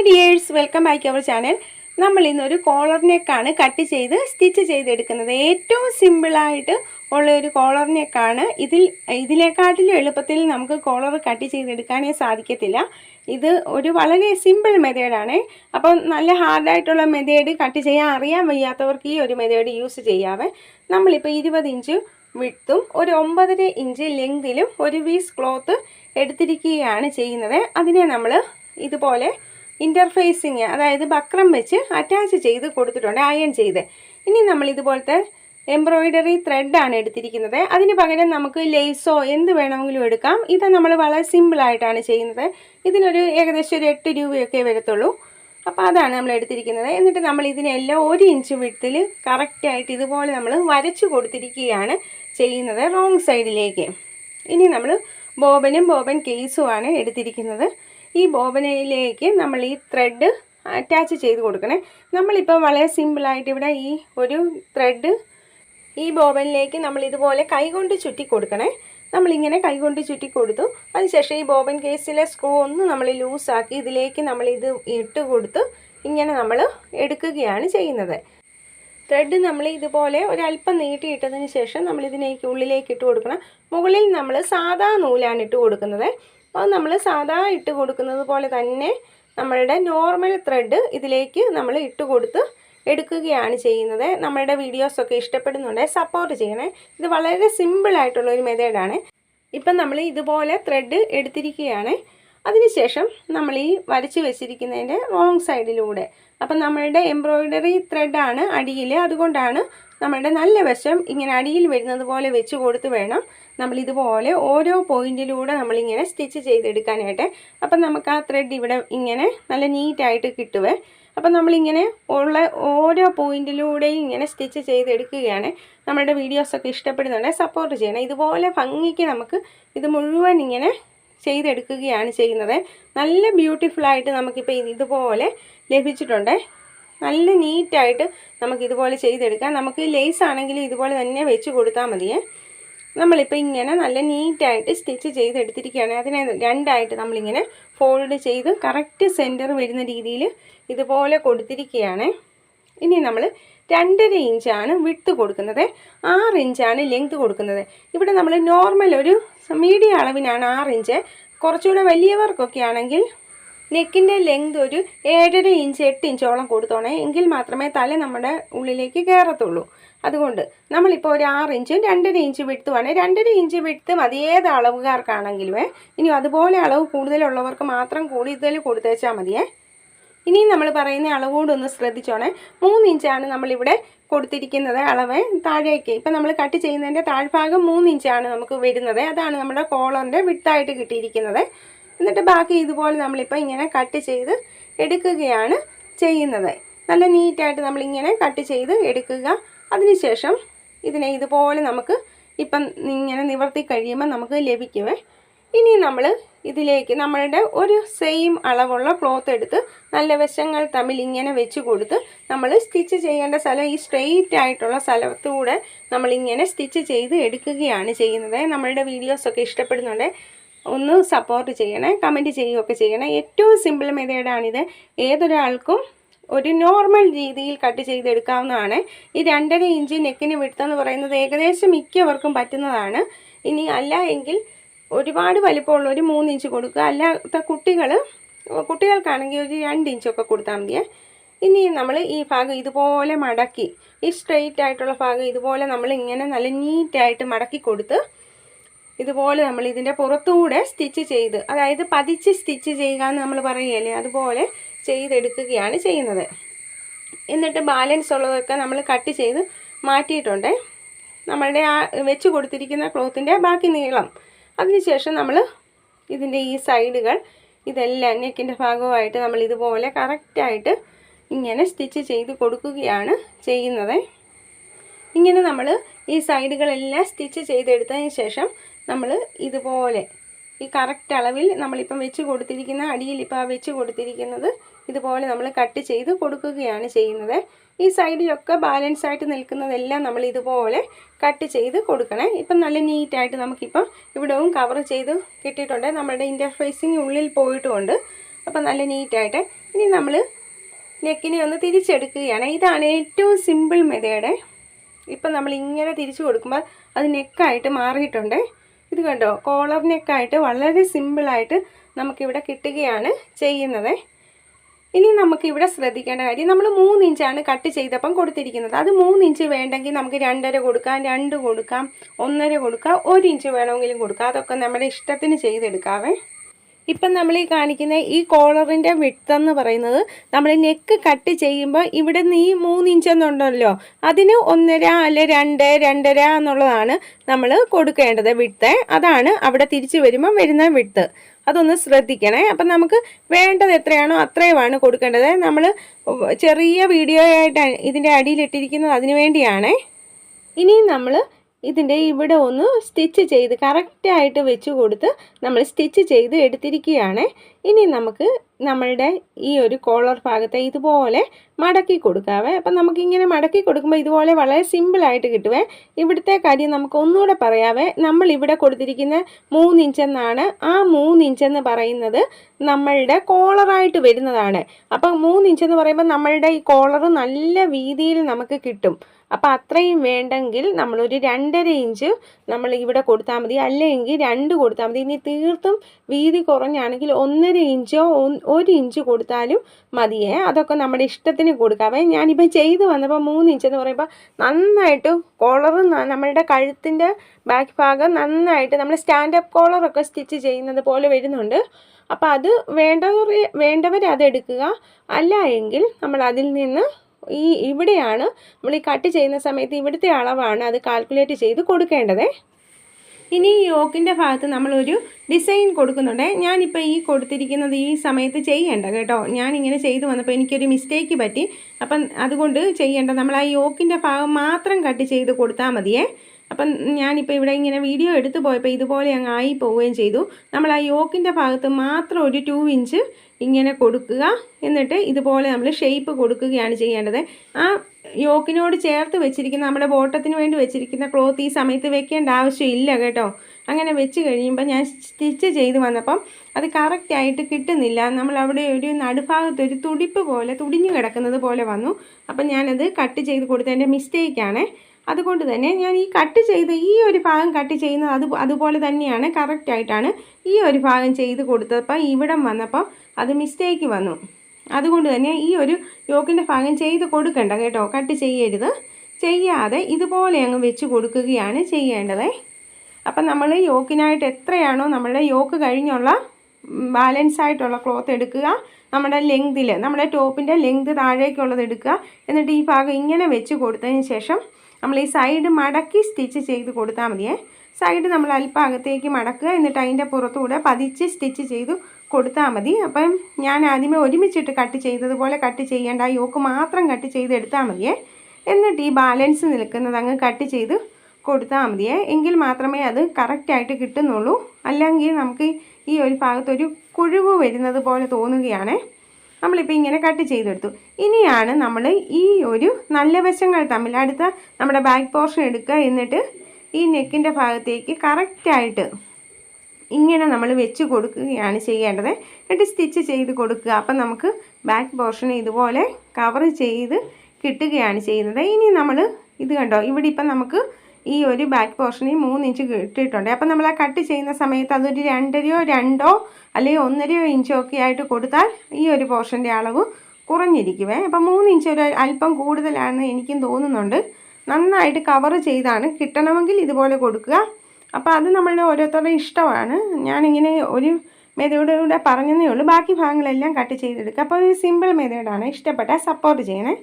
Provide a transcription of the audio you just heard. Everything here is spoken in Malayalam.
Hi dears welcome back our channel നമ്മൾ ഇന്നൊരു കോളർ നെക്കാണ് കട്ട് ചെയ്ത് സ്റ്റിച്ച് ചെയ്തെടുക്കുന്നത്. ഏറ്റവും സിമ്പിളായിട്ട് ഉള്ള ഒരു കോളർ നെക്കാണ് ഇതിൽ ഇതിനെക്കാട്ടിലും എളുപ്പത്തിൽ നമുക്ക് കോളർ കട്ട് ചെയ്തെടുക്കാനേ സാധിക്കത്തില്ല. ഇത് ഒരു വളരെ സിമ്പിൾ മെത്തേഡാണ് അപ്പം നല്ല ഹാർഡായിട്ടുള്ള മെത്തേഡ് കട്ട് ചെയ്യാൻ അറിയാൻ വയ്യാത്തവർക്ക് ഈ ഒരു മെത്തേഡ് യൂസ് ചെയ്യാവേ. നമ്മളിപ്പോൾ ഇരുപത് ഇഞ്ച് വിട്ടും ഒരു ഒമ്പതര ഇഞ്ച് ലെങ്തിലും ഒരു വീസ് ക്ലോത്ത് എടുത്തിരിക്കുകയാണ് ചെയ്യുന്നത്. അതിനെ നമ്മൾ ഇതുപോലെ ഇന്റർഫേസിങ് അതായത് ബക്രം വെച്ച് അറ്റാച്ച് ചെയ്ത് കൊടുത്തിട്ടുണ്ട് അയൺ ചെയ്ത്. ഇനി നമ്മൾ ഇതുപോലത്തെ എംബ്രോയിഡറി ത്രെഡാണ് എടുത്തിരിക്കുന്നത്. അതിന് പകരം നമുക്ക് ലേസോ എന്ത് വേണമെങ്കിലും എടുക്കാം. ഇത് നമ്മൾ വളരെ സിമ്പിളായിട്ടാണ് ചെയ്യുന്നത്. ഇതിനൊരു ഏകദേശം ഒരു എട്ട് രൂപയൊക്കെ വരത്തുള്ളൂ. അപ്പോൾ അതാണ് നമ്മൾ എടുത്തിരിക്കുന്നത്. എന്നിട്ട് നമ്മൾ ഇതിനെല്ലാം ഒരു ഇഞ്ച് വിടത്തിൽ കറക്റ്റായിട്ട് ഇതുപോലെ നമ്മൾ വരച്ചു കൊടുത്തിരിക്കുകയാണ് ചെയ്യുന്നത് റോങ് സൈഡിലേക്ക് ഇനി നമ്മൾ ബോബനും ബോബൻ കേസുമാണ് എടുത്തിരിക്കുന്നത്. ഈ ബോബനയിലേക്ക് നമ്മൾ ഈ ത്രെഡ് അറ്റാച്ച് ചെയ്ത് കൊടുക്കണേ. നമ്മളിപ്പോൾ വളരെ സിമ്പിളായിട്ട് ഇവിടെ ഈ ഒരു ത്രെഡ് ഈ ബോബനിലേക്ക് നമ്മൾ ഇതുപോലെ കൈകൊണ്ട് ചുറ്റി കൊടുക്കണേ. നമ്മളിങ്ങനെ കൈകൊണ്ട് ചുറ്റി കൊടുത്തു. അതിനുശേഷം ഈ ബോബൻ കേസിലെ സ്ക്രൂ ഒന്ന് നമ്മൾ ലൂസാക്കി ഇതിലേക്ക് നമ്മൾ ഇത് ഇട്ട് കൊടുത്ത്. ഇങ്ങനെ നമ്മൾ എടുക്കുകയാണ് ചെയ്യുന്നത്. ത്രെഡ് നമ്മൾ ഇതുപോലെ ഒരല്പം നീട്ടിയിട്ടതിന് ശേഷം നമ്മൾ ഇതിനേക്ക് ഉള്ളിലേക്ക് ഇട്ട് കൊടുക്കണം. മുകളിൽ നമ്മൾ സാധാ നൂലാണ് ഇട്ട് കൊടുക്കുന്നത്. അപ്പോൾ നമ്മൾ സാധാ ഇട്ട് കൊടുക്കുന്നത് പോലെ തന്നെ നമ്മളുടെ നോർമൽ ത്രെഡ് ഇതിലേക്ക് നമ്മൾ ഇട്ട് കൊടുത്ത് എടുക്കുകയാണ് ചെയ്യുന്നത്. നമ്മളുടെ വീഡിയോസൊക്കെ ഇഷ്ടപ്പെടുന്നുണ്ട് സപ്പോർട്ട് ചെയ്യണേ. ഇത് വളരെ സിമ്പിളായിട്ടുള്ള ഒരു മെത്തേഡാണ് ഇപ്പം നമ്മൾ ഇതുപോലെ ത്രെഡ് എടുത്തിരിക്കുകയാണ്. അതിനുശേഷം നമ്മൾ ഈ വരച്ച് വെച്ചിരിക്കുന്നതിന്റെ റോങ് സൈഡിലൂടെ അപ്പം നമ്മളുടെ എംബ്രോയിഡറി ത്രെഡാണ് അടിയിൽ. അതുകൊണ്ടാണ് നമ്മളുടെ നല്ല വശം ഇങ്ങനെ അടിയിൽ വരുന്നത് പോലെ വെച്ച് കൊടുത്ത് വേണം നമ്മൾ ഇതുപോലെ ഓരോ പോയിന്റിലൂടെ നമ്മളിങ്ങനെ സ്റ്റിച്ച് ചെയ്തെടുക്കാനായിട്ട് അപ്പം നമുക്ക് ആ ത്രെഡ് ഇവിടെ ഇങ്ങനെ നല്ല നീറ്റായിട്ട് കിട്ടുവേ. അപ്പം നമ്മളിങ്ങനെ ഉള്ള ഓരോ പോയിന്റിലൂടെയും ഇങ്ങനെ സ്റ്റിച്ച് ചെയ്തെടുക്കുകയാണ്. നമ്മുടെ വീഡിയോസൊക്കെ ഇഷ്ടപ്പെടുന്നുണ്ടെങ്കിൽ സപ്പോർട്ട് ചെയ്യണം. ഇതുപോലെ ഭംഗിക്ക് നമുക്ക് ഇത് മുഴുവൻ ഇങ്ങനെ ചെയ്തെടുക്കുകയാണ് ചെയ്യുന്നത്. നല്ല ബ്യൂട്ടിഫുള്ളായിട്ട് നമുക്കിപ്പോൾ ഇതുപോലെ ലഭിച്ചിട്ടുണ്ട്. നല്ല നീറ്റായിട്ട് നമുക്കിതുപോലെ ചെയ്തെടുക്കാം. നമുക്ക് ലേസ് ആണെങ്കിൽ ഇതുപോലെ തന്നെ വെച്ച് കൊടുത്താൽ മതിയേ. നമ്മളിപ്പോൾ ഇങ്ങനെ നല്ല നീറ്റായിട്ട് സ്റ്റിച്ച് ചെയ്തെടുത്തിരിക്കുകയാണ്. അതിനെ രണ്ടായിട്ട് നമ്മളിങ്ങനെ ഫോൾഡ് ചെയ്ത് കറക്റ്റ് സെന്റർ വരുന്ന രീതിയിൽ ഇതുപോലെ കൊടുത്തിരിക്കുകയാണ്. ഇനി നമ്മൾ രണ്ടര ഇഞ്ചാണ് വിട്ട് കൊടുക്കുന്നത്. ആറ് ഇഞ്ചാണ് ലെങ്ത് കൊടുക്കുന്നത്. ഇവിടെ നമ്മൾ നോർമൽ ഒരു മീഡിയ അളവിനാണ് ആറ് ഇഞ്ച്. കുറച്ചുകൂടെ വലിയവർക്കൊക്കെ ആണെങ്കിൽ നെക്കിന്റെ ലെങ്ത് ഒരു ഏഴര ഇഞ്ച് എട്ട് ഇഞ്ചോളം കൊടുത്തോണേ. എങ്കിൽ മാത്രമേ തല നമ്മുടെ ഉള്ളിലേക്ക് കയറത്തുള്ളൂ. അതുകൊണ്ട് നമ്മളിപ്പോൾ ഒരു ആറ് ഇഞ്ചും രണ്ടര ഇഞ്ച് വിട്ടുവാണ് രണ്ടര ഇഞ്ച് വിട്ട് മതി. ഏത് അളവുകാർക്കാണെങ്കിലുമേ ഇനി അതുപോലെ അളവ് കൂടുതലുള്ളവർക്ക് മാത്രം കൂടുതൽ കൊടുത്തേച്ചാൽ മതിയേ ഇനിയും നമ്മൾ പറയുന്ന അളവുകൂടെ ഒന്ന് ശ്രദ്ധിച്ചോണേ. മൂന്ന് ഇഞ്ചാണ് നമ്മളിവിടെ കൊടുത്തിരിക്കുന്നത് അളവ് താഴേക്ക്. ഇപ്പം നമ്മൾ കട്ട് ചെയ്യുന്നതിന്റെ താഴ്ഭാഗം മൂന്ന് ഇഞ്ചാണ് നമുക്ക് വരുന്നത്. അതാണ് നമ്മുടെ കോളറിന്റെ വിട്ടായിട്ട് കിട്ടിയിരിക്കുന്നത്. എന്നിട്ട് ബാക്കി ഇതുപോലെ നമ്മളിപ്പോൾ ഇങ്ങനെ കട്ട് ചെയ്ത് എടുക്കുകയാണ് ചെയ്യുന്നത്. നല്ല നീറ്റായിട്ട് നമ്മളിങ്ങനെ കട്ട് ചെയ്ത് എടുക്കുക. അതിനുശേഷം ഇതിനെ ഇതുപോലെ നമുക്ക് ഇപ്പം ഇങ്ങനെ നിവർത്തി കഴിയുമ്പോൾ നമുക്ക് ലഭിക്കുമേ. ഇനി നമ്മൾ ഇതിലേക്ക് നമ്മളുടെ ഒരു സെയിം അളവുള്ള ക്ലോത്ത് എടുത്ത് നല്ല വശങ്ങൾ തമ്മിൽ ഇങ്ങനെ വെച്ച് കൊടുത്ത് നമ്മൾ സ്റ്റിച്ച് ചെയ്യേണ്ട സ്ഥലം ഈ സ്ട്രെയിറ്റ് ആയിട്ടുള്ള സ്ഥലത്തൂടെ നമ്മളിങ്ങനെ സ്റ്റിച്ച് ചെയ്ത് എടുക്കുകയാണ് ചെയ്യുന്നത്. നമ്മളുടെ വീഡിയോസൊക്കെ ഇഷ്ടപ്പെടുന്നുണ്ട്. ഒന്ന് സപ്പോർട്ട് ചെയ്യണേ കമന്റ് ചെയ്യുകയൊക്കെ ചെയ്യണേ. ഏറ്റവും സിമ്പിൾ മെതേഡാണിത് ഏതൊരാൾക്കും ഒരു നോർമൽ രീതിയിൽ കട്ട് ചെയ്തെടുക്കാവുന്നതാണ്. ഈ രണ്ടര ഇഞ്ച് നെക്കിന് വിടുത്തെന്ന് പറയുന്നത് ഏകദേശം മിക്കവർക്കും പറ്റുന്നതാണ്. ഇനി അല്ല എങ്കിൽ ഒരുപാട് വലിപ്പമുള്ള ഒരു മൂന്ന് ഇഞ്ച് കൊടുക്കുക. അല്ലാത്ത കുട്ടികൾ കുട്ടികൾക്കാണെങ്കിൽ ഒരു രണ്ട് ഇഞ്ചൊക്കെ കൊടുത്താൽ മതിയേ. ഇനി നമ്മൾ ഈ ഭാഗം ഇതുപോലെ മടക്കി ഈ സ്ട്രെയിറ്റ് ആയിട്ടുള്ള ഭാഗം ഇതുപോലെ നമ്മൾ ഇങ്ങനെ നല്ല നീറ്റായിട്ട് മടക്കി കൊടുത്ത് ഇതുപോലെ നമ്മൾ ഇതിന്റെ പുറത്തുകൂടെ സ്റ്റിച്ച് ചെയ്ത് അതായത് പതിച്ച് സ്റ്റിച്ച് ചെയ്യുക എന്ന് നമ്മൾ പറയുകയല്ലേ? അതുപോലെ ചെയ്തെടുക്കുകയാണ് ചെയ്യുന്നത്. എന്നിട്ട് ബാലൻസ് ഉള്ളതൊക്കെ നമ്മൾ കട്ട് ചെയ്ത് മാറ്റിയിട്ടുണ്ട്. നമ്മളുടെ ആ വെച്ച് കൊടുത്തിരിക്കുന്ന ക്ലോത്തിന്റെ ബാക്കി നീളം. അതിനുശേഷം നമ്മൾ ഇതിന്റെ ഈ സൈഡുകൾ ഇതെല്ലാം നെക്കിന്റെ ഭാഗമായിട്ട് നമ്മൾ ഇതുപോലെ കറക്റ്റായിട്ട് ഇങ്ങനെ സ്റ്റിച്ച് ചെയ്ത് കൊടുക്കുകയാണ് ചെയ്യുന്നത്. ഇങ്ങനെ നമ്മൾ ഈ സൈഡുകളെല്ലാം സ്റ്റിച്ച് ചെയ്തെടുത്തതിന് ശേഷം നമ്മൾ ഇതുപോലെ ഈ കറക്റ്റ് അളവിൽ നമ്മളിപ്പം വെച്ച് കൊടുത്തിരിക്കുന്ന അടിയിൽ ഇപ്പോൾ വെച്ച് കൊടുത്തിരിക്കുന്നത് ഇതുപോലെ നമ്മൾ കട്ട് ചെയ്ത് കൊടുക്കുകയാണ് ചെയ്യുന്നത്. ഈ സൈഡിലൊക്കെ ബാലൻസ് ആയിട്ട് നിൽക്കുന്നതെല്ലാം നമ്മൾ ഇതുപോലെ കട്ട് ചെയ്ത് കൊടുക്കണേ. ഇപ്പം നല്ല നീറ്റായിട്ട് നമുക്കിപ്പം ഇവിടവും കവർ ചെയ്ത് കിട്ടിയിട്ടുണ്ട്. നമ്മുടെ ഇന്റർഫേസിങ് ഉള്ളിൽ പോയിട്ടുമുണ്ട് അപ്പം നല്ല നീറ്റായിട്ട് ഇനി നമ്മൾ നെക്കിനെ ഒന്ന് തിരിച്ചെടുക്കുകയാണ്. ഇതാണ് ഏറ്റവും സിമ്പിൾ മെതേഡ് ഇപ്പം നമ്മൾ ഇങ്ങനെ തിരിച്ചു കൊടുക്കുമ്പോൾ അത് നെക്കായിട്ട് മാറിയിട്ടുണ്ട്. ഇത് കണ്ടോ? കോളർ നെക്കായിട്ട് വളരെ സിമ്പിളായിട്ട് നമുക്കിവിടെ കിട്ടുകയാണ് ചെയ്യുന്നത്. ഇനി നമുക്ക് ഇവിടെ ശ്രദ്ധിക്കേണ്ട കാര്യം നമ്മൾ മൂന്ന് ഇഞ്ചാണ് കട്ട് ചെയ്തപ്പം കൊടുത്തിരിക്കുന്നത്. അത് മൂന്ന് ഇഞ്ച് വേണ്ടെങ്കിൽ നമുക്ക് രണ്ടര കൊടുക്കാം രണ്ട് കൊടുക്കാം ഒന്നര കൊടുക്കാം ഒരു ഇഞ്ച് വേണമെങ്കിലും കൊടുക്കാം. അതൊക്കെ നമ്മുടെ ഇഷ്ടത്തിന് ചെയ്തെടുക്കാവേ. ഇപ്പം നമ്മൾ ഈ കാണിക്കുന്ന ഈ കോളറിന്റെ വിട്ടെന്ന് പറയുന്നത് നമ്മൾ നെക്ക് കട്ട് ചെയ്യുമ്പോൾ ഇവിടെ ഈ മൂന്ന് ഇഞ്ച് എന്നുണ്ടല്ലോ അതിന് ഒന്നര അല്ലെ രണ്ട് രണ്ടര എന്നുള്ളതാണ് നമ്മൾ കൊടുക്കേണ്ടത് വിട്ട് അതാണ് അവിടെ തിരിച്ചു വരുമ്പോൾ വരുന്ന വിട്ത് അതൊന്ന് ശ്രദ്ധിക്കണേ. അപ്പം നമുക്ക് വേണ്ടത് എത്രയാണോ അത്രയുമാണ് കൊടുക്കേണ്ടത്. നമ്മൾ ചെറിയ വീഡിയോ ആയിട്ട് ഇതിന്റെ അടിയിലിട്ടിരിക്കുന്നത് അതിന് വേണ്ടിയാണേ. ഇനിയും നമ്മൾ ഇതിന്റെ ഇവിടെ ഒന്ന് സ്റ്റിച്ച് ചെയ്ത് കറക്റ്റായിട്ട് വെച്ച് കൊടുത്ത് നമ്മൾ സ്റ്റിച്ച് ചെയ്ത് എടുത്തിരിക്കുകയാണ്. ഇനി നമുക്ക് നമ്മളുടെ ഈ ഒരു കോളർ ഭാഗത്തെ ഇതുപോലെ മടക്കി കൊടുക്കാവേ. അപ്പം നമുക്കിങ്ങനെ മടക്കി കൊടുക്കുമ്പോൾ ഇതുപോലെ വളരെ സിമ്പിളായിട്ട് കിട്ടുവേ. ഇവിടുത്തെ കാര്യം നമുക്ക് ഒന്നുകൂടെ പറയാവേ. നമ്മൾ ഇവിടെ കൊടുത്തിരിക്കുന്ന മൂന്നിഞ്ചെന്നാണ്. ആ മൂന്നിഞ്ചെന്ന് പറയുന്നത് നമ്മളുടെ കോളറായിട്ട് വരുന്നതാണ്. അപ്പം മൂന്നിഞ്ചെന്ന് പറയുമ്പോൾ നമ്മളുടെ ഈ കോളർ നല്ല വീതിയിൽ നമുക്ക് കിട്ടും. അപ്പോൾ അത്രയും വേണ്ടെങ്കിൽ നമ്മളൊരു രണ്ടര ഇഞ്ച് നമ്മൾ ഇവിടെ കൊടുത്താൽ മതി. അല്ലെങ്കിൽ രണ്ട് കൊടുത്താൽ മതി. ഇനി തീർത്തും വീതി കുറഞ്ഞാണെങ്കിൽ ഒന്നര ഇഞ്ചോ ഒരു ഇഞ്ച് കൊടുത്താലും മതിയേ. അതൊക്കെ നമ്മുടെ ഇഷ്ടത്തിന് കൊടുക്കാവേ ഞാനിപ്പോൾ ചെയ്ത് വന്നപ്പോൾ മൂന്ന് ഇഞ്ച് എന്ന് പറയുമ്പോൾ നന്നായിട്ട് കോളർ നമ്മളുടെ കഴുത്തിന്റെ ബാക്ക് ഭാഗം നന്നായിട്ട് നമ്മൾ സ്റ്റാൻഡപ്പ് കോളറൊക്കെ സ്റ്റിച്ച് ചെയ്യുന്നത് പോലെ വരുന്നുണ്ട്. അപ്പോൾ അത് വേണ്ടവർ അതെടുക്കുക. അല്ല എങ്കിൽ നമ്മൾ അതിൽ നിന്ന് ഈ ഇവിടെയാണ് നമ്മൾ ഈ കട്ട് ചെയ്യുന്ന സമയത്ത് ഇവിടുത്തെ അളവാണ് അത് കാൽക്കുലേറ്റ് ചെയ്ത് കൊടുക്കേണ്ടത്. ഇനി ഈ യോക്കിന്റെ ഭാഗത്ത് നമ്മളൊരു ഡിസൈൻ കൊടുക്കുന്നുണ്ട്. ഞാനിപ്പോൾ ഈ കൊടുത്തിരിക്കുന്നത് ഈ സമയത്ത് ചെയ്യേണ്ട കേട്ടോ. ഞാനിങ്ങനെ ചെയ്തു വന്നപ്പോൾ എനിക്കൊരു മിസ്റ്റേക്ക് പറ്റി. അപ്പം അതുകൊണ്ട് ചെയ്യേണ്ട. നമ്മൾ ആ യോക്കിന്റെ ഭാഗം മാത്രം കട്ട് ചെയ്ത് കൊടുത്താൽ മതിയേ. അപ്പം ഞാനിപ്പോൾ ഇവിടെ ഇങ്ങനെ വീഡിയോ എടുത്തു പോയപ്പോൾ ഇതുപോലെ അങ്ങ് ആയി പോവുകയും ചെയ്തു. നമ്മൾ ആ യോക്കിന്റെ ഭാഗത്ത് മാത്രം ഒരു ടു ഇഞ്ച് ഇങ്ങനെ കൊടുക്കുക. എന്നിട്ട് ഇതുപോലെ നമ്മൾ ഷേപ്പ് കൊടുക്കുകയാണ് ചെയ്യേണ്ടത്. ആ യോക്കിനോട് ചേർത്ത് വെച്ചിരിക്കുന്ന നമ്മുടെ ബോട്ടത്തിന് വേണ്ടി വെച്ചിരിക്കുന്ന ക്ലോത്ത് ഈ സമയത്ത് വെക്കേണ്ട ആവശ്യമില്ല കേട്ടോ. അങ്ങനെ വെച്ച് കഴിയുമ്പോൾ ഞാൻ സ്റ്റിച്ച് ചെയ്ത് വന്നപ്പം അത് കറക്റ്റായിട്ട് കിട്ടുന്നില്ല. നമ്മൾ അവിടെ ഒരു നടുഭാഗത്ത് ഒരു തുടിപ്പ് പോലെ തുടിഞ്ഞു കിടക്കുന്നത് പോലെ വന്നു. അപ്പം ഞാനത് കട്ട് ചെയ്ത് കൊടുത്തതിന്റെ മിസ്റ്റേക്കാണ് അതുകൊണ്ട് തന്നെ ഞാൻ ഈ കട്ട് ചെയ്ത ഈ ഒരു ഭാഗം കട്ട് ചെയ്യുന്നത് അത് അതുപോലെ തന്നെയാണ് കറക്റ്റായിട്ടാണ് ഈ ഒരു ഭാഗം ചെയ്ത് കൊടുത്തപ്പം ഇവിടം വന്നപ്പം അത് മിസ്റ്റേക്ക് വന്നു. അതുകൊണ്ട് തന്നെ ഈ ഒരു യോക്കിന്റെ ഭാഗം ചെയ്ത് കൊടുക്കണ്ട കേട്ടോ കട്ട് ചെയ്യരുത്. ചെയ്യാതെ ഇതുപോലെ അങ്ങ് വെച്ച് കൊടുക്കുകയാണ് ചെയ്യേണ്ടത്. അപ്പം നമ്മൾ യോക്കിനായിട്ട് എത്രയാണോ നമ്മളുടെ യോക്ക് കഴിഞ്ഞുള്ള ബാലൻസ് ആയിട്ടുള്ള ക്ലോത്ത് എടുക്കുക നമ്മുടെ ലെങ്തിൽ നമ്മുടെ ടോപ്പിന്റെ ലെങ്ത് താഴേക്കുള്ളത് എടുക്കുക എന്നിട്ട് ഈ ഭാഗം ഇങ്ങനെ വെച്ച് കൊടുത്തതിന് ശേഷം നമ്മൾ ഈ സൈഡ് മടക്കി സ്റ്റിച്ച് ചെയ്ത് കൊടുത്താൽ മതിയേ. സൈഡ് നമ്മൾ അല്പം അകത്തേക്ക് മടക്കുക എന്നിട്ട് അതിന്റെ പുറത്തുകൂടെ പതിച്ച് സ്റ്റിച്ച് ചെയ്ത് കൊടുത്താൽ മതി. അപ്പം ഞാൻ ആദ്യമേ ഒരുമിച്ചിട്ട് കട്ട് ചെയ്തതുപോലെ കട്ട് ചെയ്യേണ്ട. യോക്ക് മാത്രം കട്ട് ചെയ്ത് എടുത്താൽ മതിയേ. എന്നിട്ട് ഈ ബാലൻസ് നിൽക്കുന്നത് അങ്ങ് കട്ട് ചെയ്ത് കൊടുത്താൽ മതിയേ. എങ്കിൽ മാത്രമേ അത് കറക്റ്റായിട്ട് കിട്ടുന്നുള്ളൂ. അല്ലെങ്കിൽ നമുക്ക് ഈ ഒരു ഭാഗത്തൊരു കുഴിവ് വരുന്നത് പോലെ തോന്നുകയാണ്. നമ്മളിപ്പോൾ ഇങ്ങനെ കട്ട് ചെയ്തെടുത്തു. ഇനിയാണ് നമ്മൾ ഈ ഒരു നല്ല വശങ്ങൾ തമ്മിൽ അടുത്ത നമ്മുടെ ബാക്ക് പോർഷൻ എടുക്കുക എന്നിട്ട് ഈ നെക്കിന്റെ ഭാഗത്തേക്ക് കറക്റ്റായിട്ട് ഇങ്ങനെ നമ്മൾ വെച്ച് കൊടുക്കുകയാണ് ചെയ്യേണ്ടത്. എന്നിട്ട് സ്റ്റിച്ച് ചെയ്ത് കൊടുക്കുക. അപ്പം നമുക്ക് ബാക്ക് പോർഷൻ ഇതുപോലെ കവർ ചെയ്ത് കിട്ടുകയാണ് ചെയ്യുന്നത്. ഇനി നമ്മൾ ഇത് കണ്ടോ? ഇവിടെ ഇപ്പം നമുക്ക് ഈ ഒരു ബാക്ക് പോർഷൻ ഈ മൂന്ന് ഇഞ്ച് കിട്ടിയിട്ടുണ്ട് അപ്പം നമ്മൾ ആ കട്ട് ചെയ്യുന്ന സമയത്ത് അതൊരു രണ്ടരയോ രണ്ടോ അല്ലെങ്കിൽ ഒന്നരയോ ഇഞ്ചോ ഒക്കെ ആയിട്ട് കൊടുത്താൽ ഈ ഒരു പോർഷന്റെ അളവ് കുറഞ്ഞിരിക്കുവേ. അപ്പം മൂന്ന് ഇഞ്ച് ഒരു അല്പം കൂടുതലാണെന്ന് എനിക്കും തോന്നുന്നുണ്ട്. നന്നായിട്ട് കവർ ചെയ്താണ് കിട്ടണമെങ്കിൽ ഇതുപോലെ കൊടുക്കുക. അപ്പോൾ അത് നമ്മളുടെ ഓരോരുത്തരുടെ ഇഷ്ടമാണ്. ഞാനിങ്ങനെ ഒരു മെതേഡിലൂടെ പറഞ്ഞതേ ഉള്ളൂ. ബാക്കി ഭാഗങ്ങളെല്ലാം കട്ട് ചെയ്തെടുക്കുക. അപ്പോൾ ഒരു സിമ്പിൾ മെതേഡാണ്. ഇഷ്ടപ്പെട്ടാൽ സപ്പോർട്ട് ചെയ്യണേ.